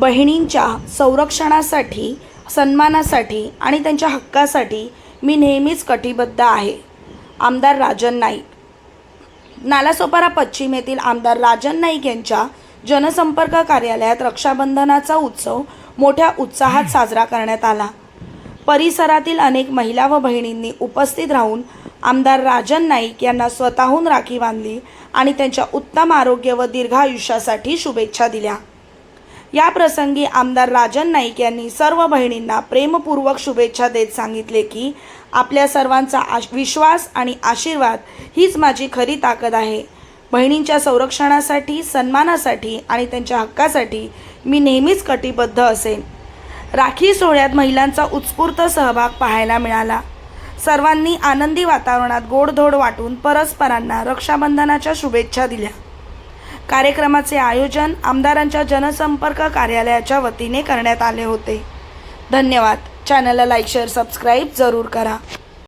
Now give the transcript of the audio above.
बहिणींच्या संरक्षणासाठी सन्मानासाठी आणि त्यांच्या हक्कासाठी मी नेहमीच कटिबद्ध आहे. आमदार राजन नाईक. नालासोपारा पश्चिम येथील आमदार राजन नाईक यांच्या जनसंपर्क कार्यालयात रक्षाबंधनाचा उत्सव मोठ्या उत्साहात साजरा करण्यात आला. परिसरातील अनेक महिला व बहिणींनी उपस्थित राहून आमदार राजन नाईक यांना स्वतःहून राखी बांधली आणि त्यांच्या उत्तम आरोग्य व दीर्घायुष्यासाठी शुभेच्छा दिल्या. या प्रसंगी आमदार राजन नाईक यांनी सर्व बहिणींना प्रेमपूर्वक शुभेच्छा देत सांगितले की आपल्या सर्वांचा आश विश्वास आणि आशीर्वाद हीच माझी खरी ताकद आहे. बहिणींच्या संरक्षणासाठी सन्मानासाठी आणि त्यांच्या हक्कासाठी मी नेहमीच कटिबद्ध असेन. राखी सोहळ्यात महिलांचा उत्स्फूर्त सहभाग पाहायला मिळाला. सर्वांनी आनंदी वातावरणात गोडधोड वाटून परस्परांना रक्षाबंधनाच्या शुभेच्छा दिल्या. कार्यक्रमाचे आयोजन आमदारांच्या जनसंपर्क कार्यालयाच्या वतीने करण्यात आले होते. धन्यवाद. चॅनलला लाईक शेअर सबस्क्राईब जरूर करा.